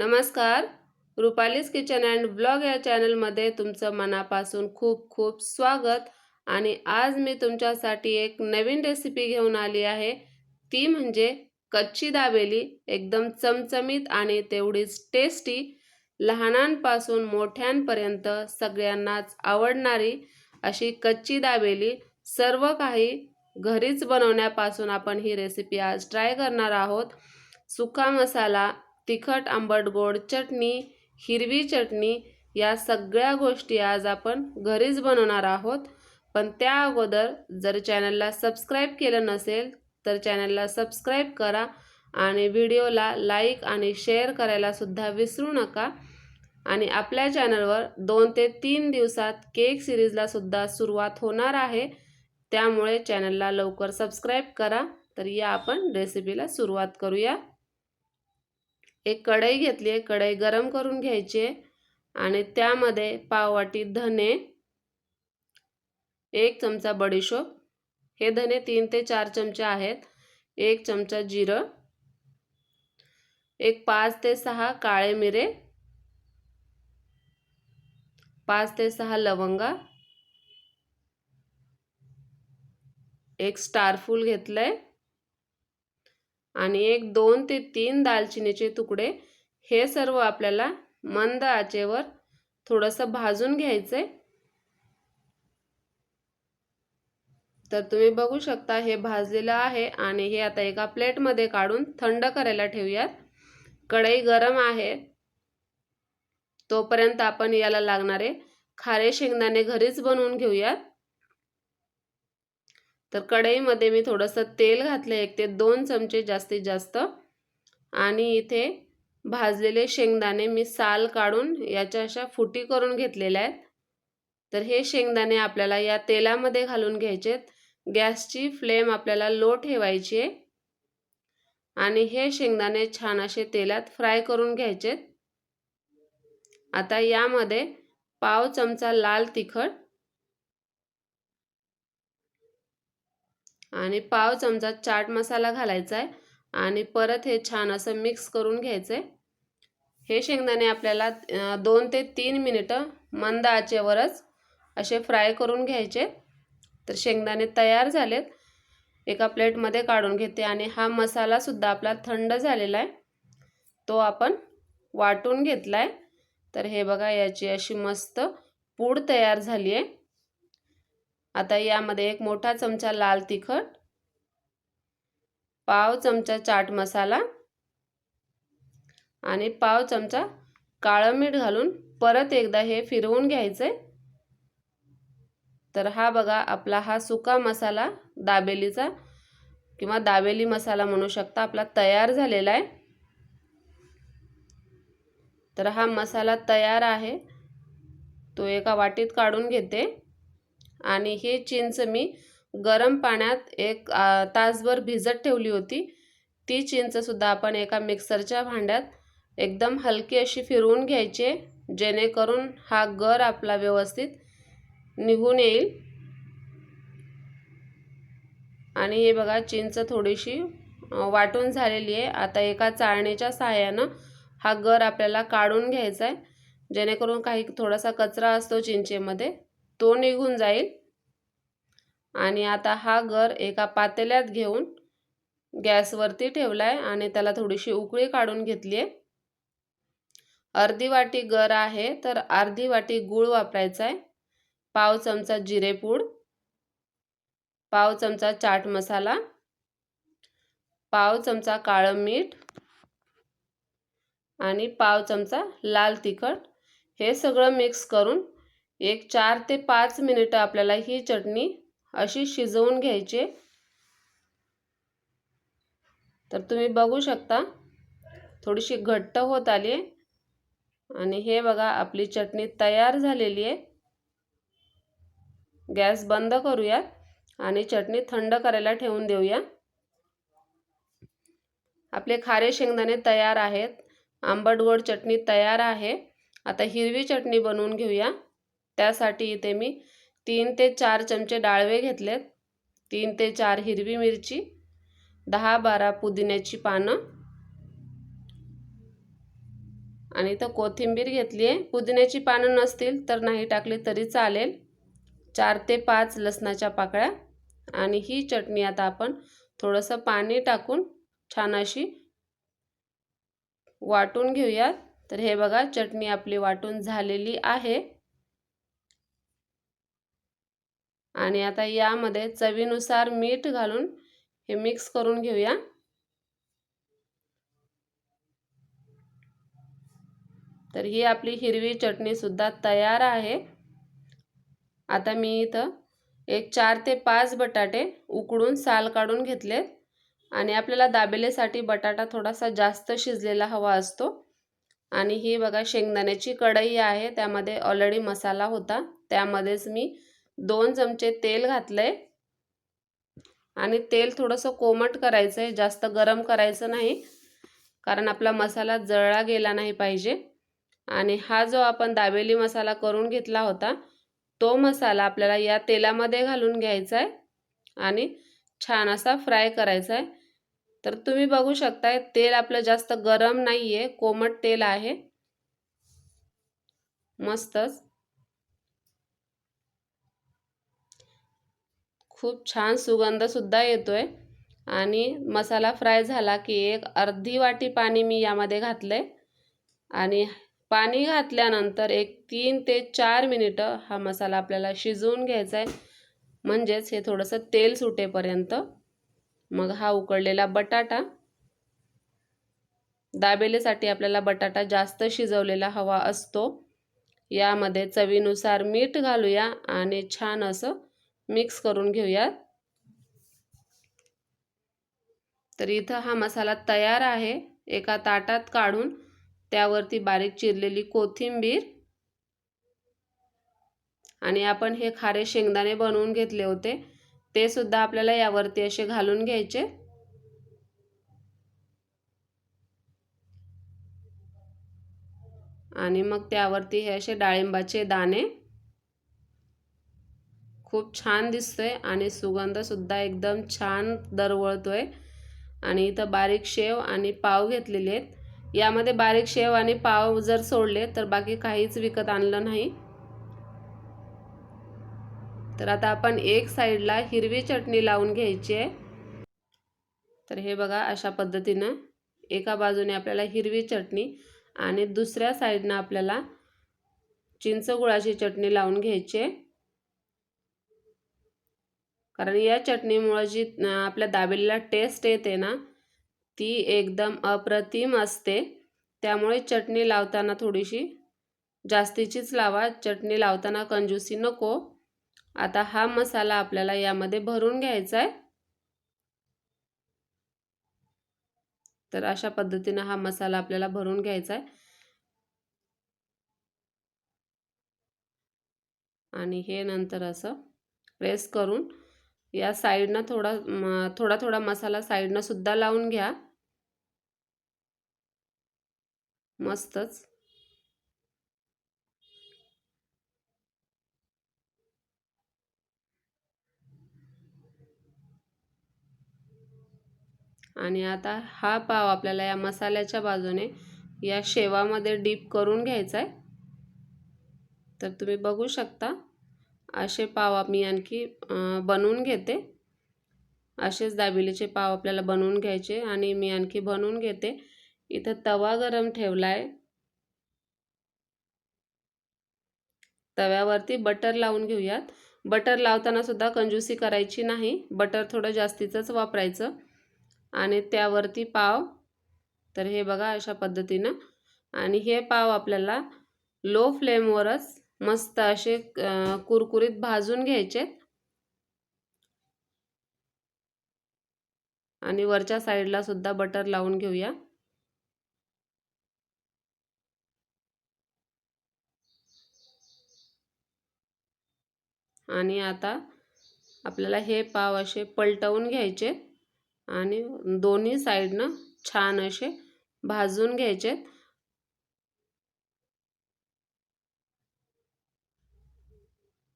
नमस्कार. रुपालीज kitchen and blog या चॅनलमध्ये तुमचं मनापासून खूप खूप स्वागत आणि आज मी तुमच्यासाठी एक नवीन रेसिपी घेऊन आली आहे. ती म्हणजे कच्ची दाबेली एकदम चमचमीत आणि तेवढीच टेस्टी लहानांपासून मोठ्यांपर्यंत सगळ्यांनाच आवडणारी अशी कच्ची दाबेली. सर्व काही घरीच बनवण्यापासून आपण ही रेसिपी आज ट्राय करणार आहोत. सुका मसाला तिखट आंबट गोड चटणी हिरवी चटणी या सगळ्या गोष्टी आज आपण घरीच बनवणार आहोत. पण त्या अगोदर जर चॅनलला सबस्क्राईब केलं नसेल तर चॅनलला सबस्क्राईब करा आणि व्हिडिओला लाईक आणि शेअर करायला सुद्धा विसरू नका. आणि आपल्या चॅनलवर दोन ते तीन दिवसात केक सिरीजला सुद्धा सुरुवात होणार आहे. त्यामुळे चॅनलला लवकर सबस्क्राईब करा. तर या आपण रेसिपीला सुरुवात करूया. एक कढई घेतली आहे. कढई गरम करून घ्यायची आहे. आणि त्यामध्ये पाववाटी धने एक चमचा बडीशोप. हे धने तीन ते चार चमचे आहेत. एक चमचा जिरं. एक पाच ते सहा काळे मिरे. पाच ते सहा लवंगा. एक स्टारफूल घेतलं आहे आणि एक दोन ते तीन दालचिनीचे तुकडे हे सर्व आपल्याला मंद आचेवर थोडंसं भाजून घ्यायचंय. तर तुम्ही बघू शकता हे भाजलेलं आहे आणि हे आता एका प्लेटमध्ये काढून थंड करायला ठेवूयात. कढई गरम आहे. तोपर्यंत आपण याला लागणारे खारे शेंगदाणे घरीच बनवून घेऊयात. तर कढईमध्ये मी थोडंसं तेल घातलं एक ते दोन चमचे जास्तीत जास्त. आणि इथे भाजलेले शेंगदाणे मी साल काढून याच्या अशा फुटी करून घेतलेल्या आहेत. तर हे शेंगदाणे आपल्याला या तेलामध्ये घालून घ्यायचे गॅसची फ्लेम आपल्याला लो ठेवायची आहे. आणि हे शेंगदाणे छान असे तेलात फ्राय करून घ्यायचेत. आता यामध्ये पाव चमचा लाल तिखट आणि पाव चमचा चाट मसाला घालायचा आहे. आणि परत हे छान असं मिक्स करून घ्यायचं. आहे हे शेंगदाणे आपल्याला दोन ते तीन मिनिटं मंद आचेवरच असे फ्राय करून घ्यायचे. तर शेंगदाणे तयार झालेत. एका प्लेटमध्ये काढून घेते आणि हा मसालासुद्धा आपला थंड झालेला आहे. तो आपण वाटून घेतला आहे तर हे बघा याची अशी मस्त पूड तयार झाली आहे. आता यामध्ये एक मोठा चमचा लाल तिखट पाव चमचा चाट मसाला आणि पाव चमचा काळं मीठ घालून परत एकदा हे फिरवून घ्यायचं. तर हा बघा आपला हा सुका मसाला दाबेलीचा किंवा दाबेली मसाला म्हणू शकता आपला तयार झालेला आहे. तर हा मसाला तयार आहे. तो एका वाटीत काढून घेते. आणि हे चिंच मी गरम पाण्यात एक तासभर भिजत ठेवली होती. ती चिंचसुद्धा आपण एका मिक्सरच्या भांड्यात एकदम हलकी अशी फिरवून घ्यायची जेणेकरून हा गर आपला व्यवस्थित निघून येईल. आणि हे बघा चिंच थोडीशी वाटून झालेली आहे. आता एका चाळणीच्या सहाय्यानं हा गर आपल्याला काढून घ्यायचा आहे जेणेकरून काही थोडासा कचरा असतो चिंचेमध्ये. तो निघून जाईल. आणि आता हा गर एका पातेल्यात घेऊन गॅसवरती ठेवला आहे आणि त्याला थोडीशी उकळी काढून घेतली आहे. अर्धी वाटी गर आहे तर अर्धी वाटी गूळ वापरायचा आहे पाव चमचा जिरेपूड पाव चमचा चाट मसाला. पाव चमचा काळं मीठ. आणि पाव चमचा लाल तिखट. हे सगळं मिक्स करून एक चार ते पाच मिनिटं आपल्याला ही चटणी अशी शिजवून घ्यायची. तर तुम्ही बघू शकता थोडीशी घट्ट होत आली आणि हे बघा आपली चटणी तयार झालेली आहे. गॅस बंद करूया आणि चटणी थंड करायला ठेवून देऊया. आपले खारे शेंगदाणे तयार आहेत. आंबट गोड चटणी तयार आहे. आता हिरवी चटणी बनवून घेऊया. त्यासाठी इथे मी तीन ते चार चमचे डाळवे घेतलेत. तीन ते चार हिरवी मिरची दहा बारा पुदिन्याची पानं आणि इथं कोथिंबीर घेतली आहे. पुदिन्याची पानं नसतील तर नाही टाकली तरी चालेल. चार ते पाच लसणाच्या पाकळ्या आणि ही चटणी आता आपण थोडंसं पाणी टाकून छान अशी वाटून घेऊयात. तर हे बघा चटणी आपली वाटून झालेली आहे. आणि आता यामध्ये चवीनुसार मीठ घालून हे मिक्स करून घेऊया. तर ही आपली हिरवी चटणी सुद्धा तयार आहे. आता मी इथं एक चार ते पाच बटाटे उकडून साल काढून घेतले. आणि आपल्याला दाबेलेसाठी बटाटा थोडासा जास्त शिजलेला हवा असतो. आणि ही बघा शेंगदाण्याची कढई आहे त्यामध्ये ऑलरेडी मसाला होता. त्यामध्येच मी दोन चमचे तेल घातलंय. आणि तेल थोडंसं कोमट करायचं आहे जास्त गरम करायचं नाही. कारण आपला मसाला जळला गेला नाही पाहिजे. आणि हा जो आपण दाबेली मसाला करून घेतला होता तो मसाला आपल्याला या तेलामध्ये घालून घ्यायचा आहे आणि छान असा फ्राय करायचा आहे तर तुम्ही बघू शकताय तेल आपलं जास्त गरम नाही आहे कोमट तेल आहे. मस्तच. खूप छान सुगंधसुद्धा येतो आहे आणि मसाला फ्राय झाला की एक अर्धी वाटी पाणी मी यामध्ये घातलं आहे आणि पाणी घातल्यानंतर एक तीन ते चार मिनिटं हा मसाला आपल्याला शिजवून घ्यायचा आहे म्हणजेच हे थोडंसं तेल सुटेपर्यंत. मग हा उकळलेला बटाटा. दाबेलीसाठी आपल्याला बटाटा जास्त शिजवलेला हवा असतो. यामध्ये चवीनुसार मीठ घालूया आणि छान असं मिक्स करून घेऊयात. तर इथं हा मसाला तयार आहे. एका ताटात काढून त्यावरती बारीक चिरलेली कोथिंबीर आणि आपण हे खारे शेंगदाणे बनवून घेतले होते. ते सुद्धा आपल्याला यावरती असे घालून घ्यायचे. आणि मग त्यावरती हे असे डाळिंबाचे दाणे खूप छान दिसतोय आणि सुगंधसुद्धा एकदम छान दरवळतोय. आणि इथं बारीक शेव आणि पाव घेतलेले आहेत. यामध्ये बारीक शेव आणि पाव जर सोडले तर बाकी काहीच विकत आणलं नाही. तर आता आपण एक साईडला हिरवी चटणी लावून घ्यायची आहे. तर हे बघा अशा पद्धतीनं एका बाजूने आपल्याला हिरवी चटणी आणि दुसऱ्या साईडनं आपल्याला चिंचगुळाची चटणी लावून घ्यायची आहे. कारण या चटणीमुळं जी आपल्या दाबेलीला टेस्ट येते ना ती एकदम अप्रतिम असते. त्यामुळे चटणी लावताना थोडीशी जास्तीचीच लावा. चटणी लावताना कंजूसी नको. आता हा मसाला आपल्याला यामध्ये भरून घ्यायचा आहे तर अशा पद्धतीनं हा मसाला आपल्याला भरून घ्यायचा आहे आणि हे नंतर असं प्रेस करून या साईडनं थोडा थोडा थोडा मसाला साईडनं सुद्धा लावून घ्या. मस्तच. आणि आता हा पाव आपल्याला या मसाल्याच्या बाजूने या शेवामध्ये डीप करून घ्यायचा आहे तर तुम्ही बघू शकता. असे पाव मी आणखी बनवून घेते. असेच दाबिलीचे पाव आपल्याला बनवून घ्यायचे आणि मी आणखी बनवून घेते. इथं तवा गरम ठेवला आहे तव्यावरती बटर लावून घेऊयात. बटर लावताना सुद्धा कंजूसी करायची नाही. बटर थोडं जास्तीचंच वापरायचं. आणि त्यावरती पाव. तर हे बघा अशा पद्धतीनं. आणि हे पाव आपल्याला लो फ्लेमवरच मस्त असे कुरकुरीत भाजून घ्यायचे. आणि वरच्या साईडला सुद्धा बटर लावून घेऊया. आणि आता आपल्याला हे पाव असे पलटवून घ्यायचे आणि दोन्ही साईडनं छान असे भाजून घ्यायचेत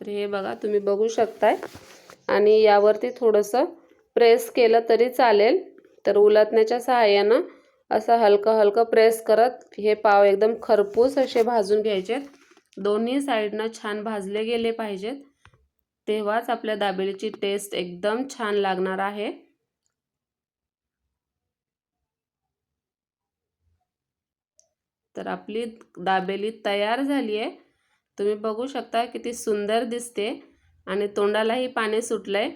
तर हे बघा तुम्ही बघू शकताय. आणि यावरती थोडंसं प्रेस केलं तरी चालेल. तर उलटण्याच्या सहाय्यानं असं हलकं हलकं प्रेस करत हे पाव एकदम खरपूस असे भाजून घ्यायचेत दोन्ही साईडनं छान भाजले गेले पाहिजेत. तेव्हाच आपल्या दाबेलीची टेस्ट एकदम छान लागणार आहे. तर आपली दाबेली तयार झाली आहे तुम्ही बघू शकता किती सुंदर दिसते आणि तोंडालाही पाणी आहे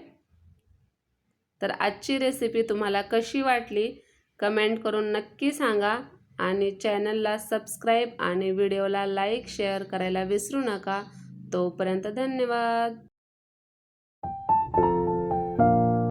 तर आजची रेसिपी तुम्हाला कशी वाटली कमेंट करून नक्की सांगा आणि चॅनलला सबस्क्राईब आणि व्हिडिओला लाईक शेअर करायला विसरू नका. तोपर्यंत धन्यवाद.